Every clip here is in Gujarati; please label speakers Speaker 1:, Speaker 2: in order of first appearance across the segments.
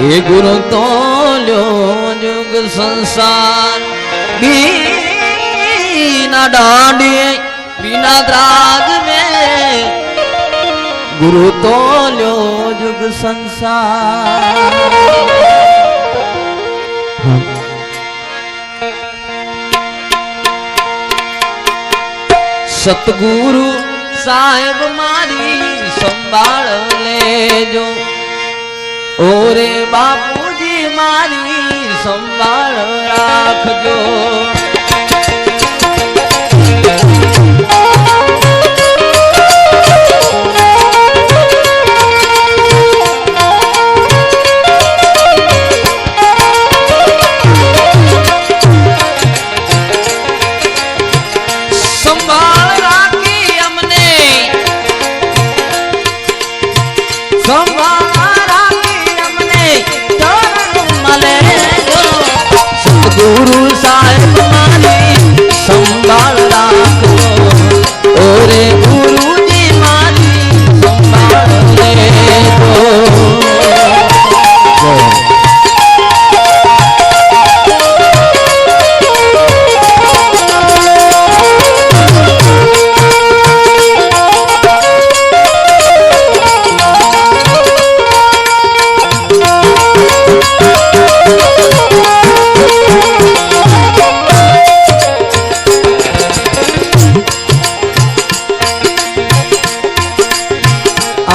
Speaker 1: ए गुरु तो लो जुग संसार बिना डांडिए बिना द्राग में गुरु तो लो जुग संसार सतगुरु साहेब मारी संभाल ले जो ઓરે બાપુજી મારી સંભાળ રાખજો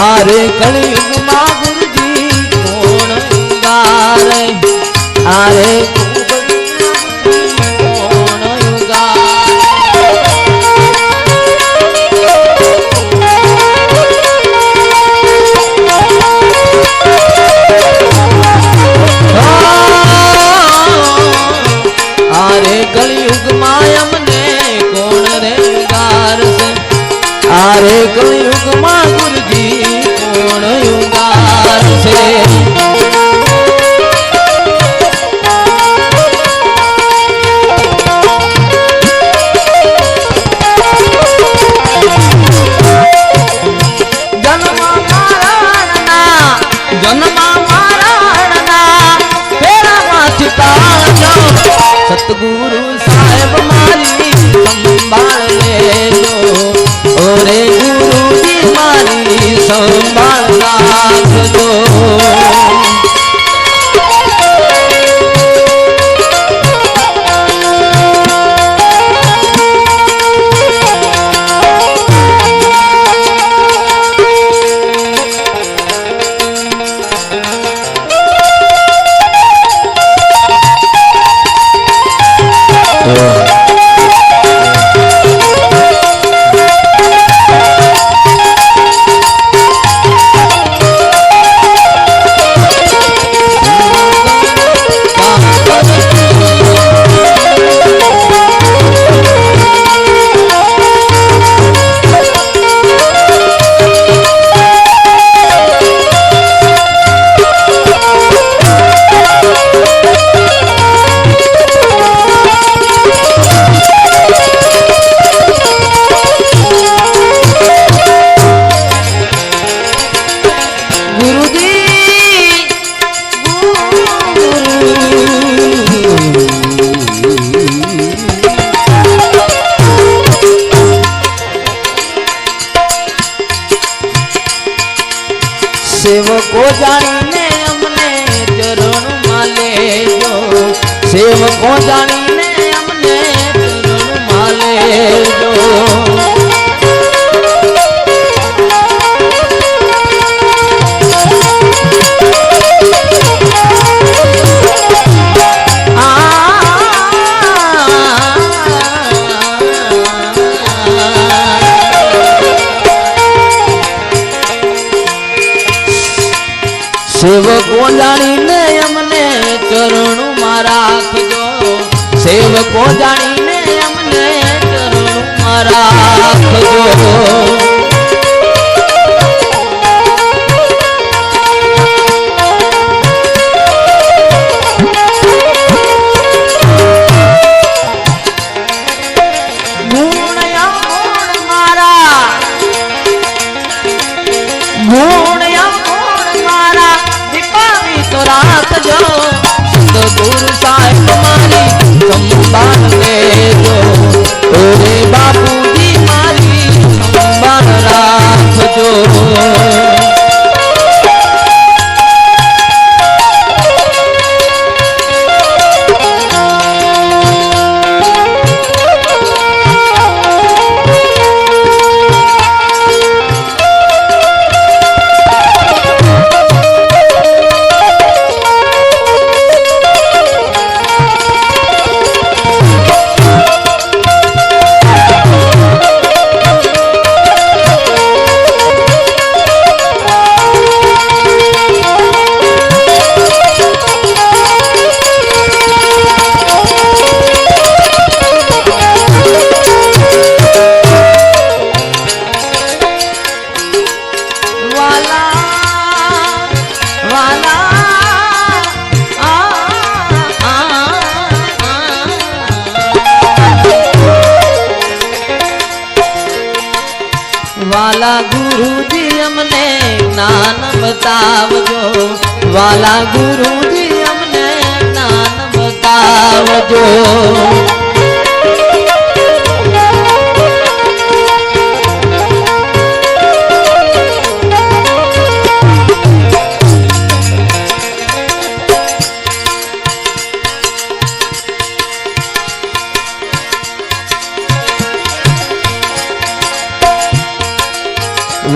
Speaker 1: મારે કળિયુગમાં ગુરુજી કોણ ગારે આરે કળિયુગમાં અમને કોણ રે ગાર છે આરે કળિયુગમાં છે જાણીને અમને માલે લેજો સેવકો જાણીને અમને માલે લેજો વાલા ગુરુજી અમને જ્ઞાન બતાવજો વાલા ગુરુજી અમને જ્ઞાન બતાવજો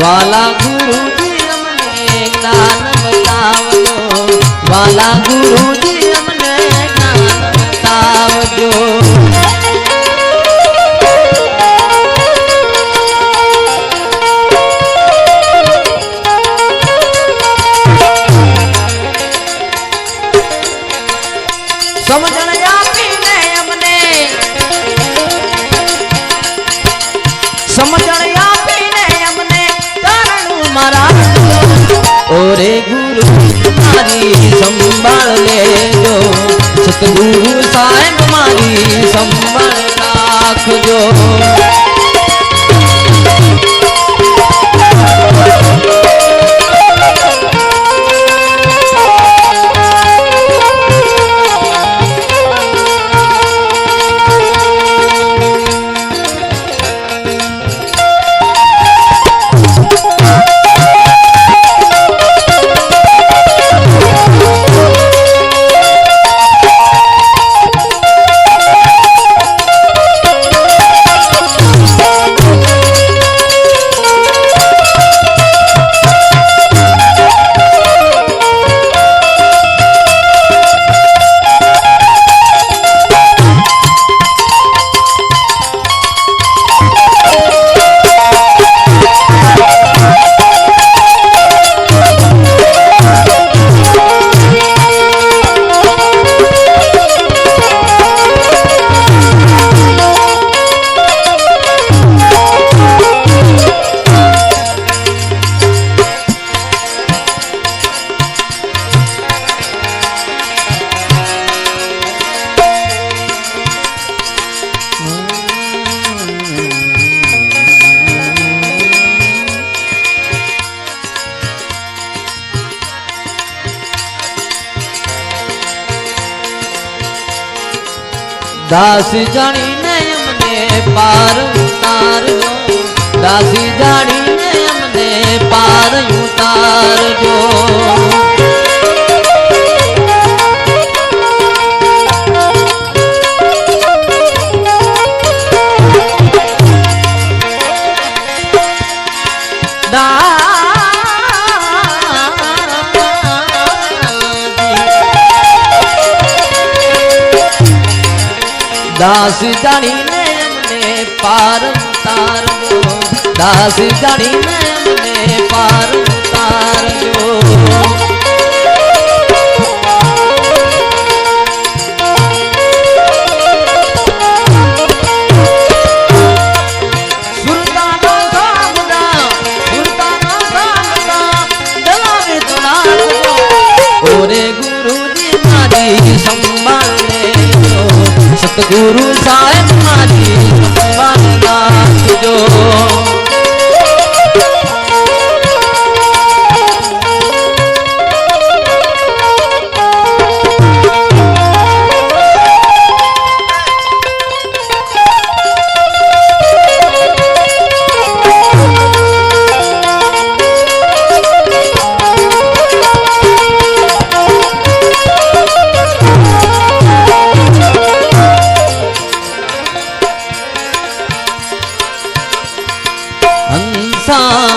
Speaker 1: વાલા ગુરુજી અમને જ્ઞાન બતાવજો વાલા ગુરુજી બેન મારી સંભાળ રાખજો દાસી જાણીને અમને પાર ઉતારજો દાસી જાણીને અમને પાર ઉતારજો દાસ જાણીને અમને પાર તારવો દાસ જાણીને અમને ¡Ah!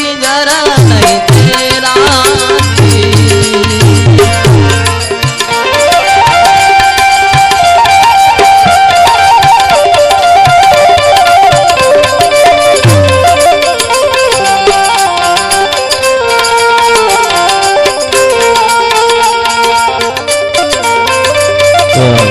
Speaker 1: चरण Yeah.